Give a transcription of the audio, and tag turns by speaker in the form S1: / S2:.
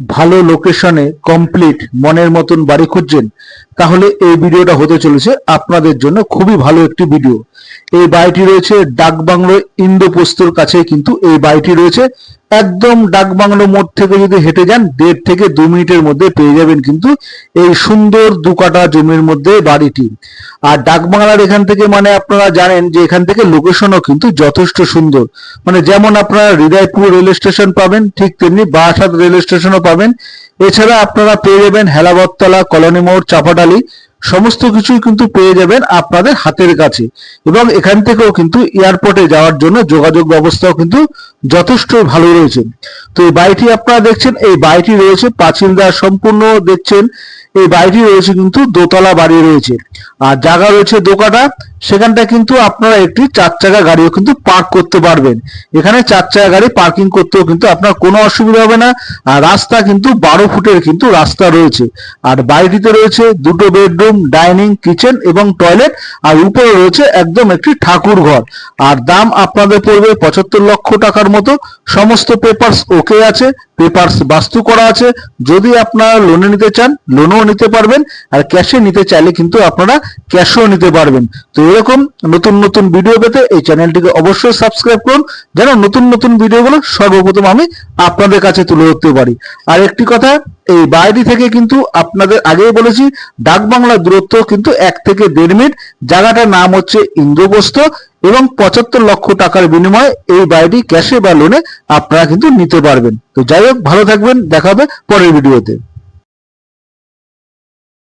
S1: ভালো লোকেশনে কমপ্লিট মনের মতন বাড়ি খুঁজছেন, তাহলে এই ভিডিওটা হতে চলেছে আপনাদের জন্য খুবই ভালো একটি ভিডিও এই বাড়িটি রয়েছে ডাকবাংলো ইন্দোপোস্তর কাছে, কিন্তু এই বাড়িটি রয়েছে একদম ডাকবাংলো মোড় থেকে যদি হেঁটে যান, দেড় থেকে দু মিনিটের মধ্যে পেয়ে যাবেন কিন্তু এই সুন্দর দু কাটা জমির মধ্যে বাড়িটি। আর ডাকবাংলার এখান থেকে মানে আপনারা জানেন যে এখান থেকে লোকেশনও কিন্তু যথেষ্ট সুন্দর। মানে যেমন আপনারা হৃদয়পুর রেল স্টেশন পাবেন, ঠিক তেমনি বারাসাত রেল স্টেশনও পাবেন। এছাড়া আপনারা পেয়ে যাবেন হেলাবরতলা কলোনি মোড়, চাপাডালি। সমস্ত কিছুই কিন্তু পেয়ে যাবেন আপনাদের হাতের কাছে। এবং এখান থেকেও কিন্তু এয়ারপোর্টে যাওয়ার জন্য যোগাযোগ ব্যবস্থাও কিন্তু যথেষ্ট ভালো রয়েছে। তো এই বাড়িটি আপনারা দেখছেন, এই বাড়িটি রয়েছে পাঁচিল দেওয়া সম্পূর্ণ দেখছেন। এই বাড়িটি রয়েছে কিন্তু দোতলা বাড়ি রয়েছে। আর জায়গা রয়েছে দোকাটা। সেখানটা কিন্তু আপনারা একটি চার চাকা গাড়িও কিন্তু পার্ক করতে পারবেন। এখানে চার চাকা গাড়ি পার্কিং করতেও কিন্তু আপনার কোনো অসুবিধা হবে না। আর রাস্তা কিন্তু বারো ফুটের কিন্তু রাস্তা রয়েছে। আর বাড়িটিতে রয়েছে দুটো বেডরুম ডাইনিং কিচেন এবং টয়লেট আর উপরে রয়েছে একদম একটি ঠাকুর ঘর আর দাম আপনাদের পড়বে পঁচাত্তর লক্ষ টাকার মতো। সমস্ত পেপারস ওকে আছে পেপারস বাস্তু করা আছে। যদি আপনারা লোনে নিতে চান লোনও নিতে পারবেন। আর ক্যাশে নিতে চাইলে কিন্তু আপনারা ক্যাশও নিতে পারবেন। তো এরকম নতুন নতুন ভিডিও পেতে এই চ্যানেলটিকে অবশ্যই সাবস্ক্রাইব করুন। যেন নতুন নতুন ভিডিওগুলো সর্বপ্রথম আমি আপনাদের কাছে তুলে ধরতে পারি। আর একটি কথা, এই বাড়িটি থেকে কিন্তু আপনাদের আগেই বলেছি, ডাক ডাকবাংলার দূরত্ব কিন্তু এক থেকে দেড় মিনিট। জায়গাটার নাম হচ্ছে ইন্দ্রপ্রস্থ এবং পঁচাত্তর লক্ষ টাকার বিনিময়ে এই বাড়িটি ক্যাশে বা লোনে আপনারা কিন্তু নিতে পারবেন। তো যাই হোক, ভালো থাকবেন, দেখা হবে পরের ভিডিওতে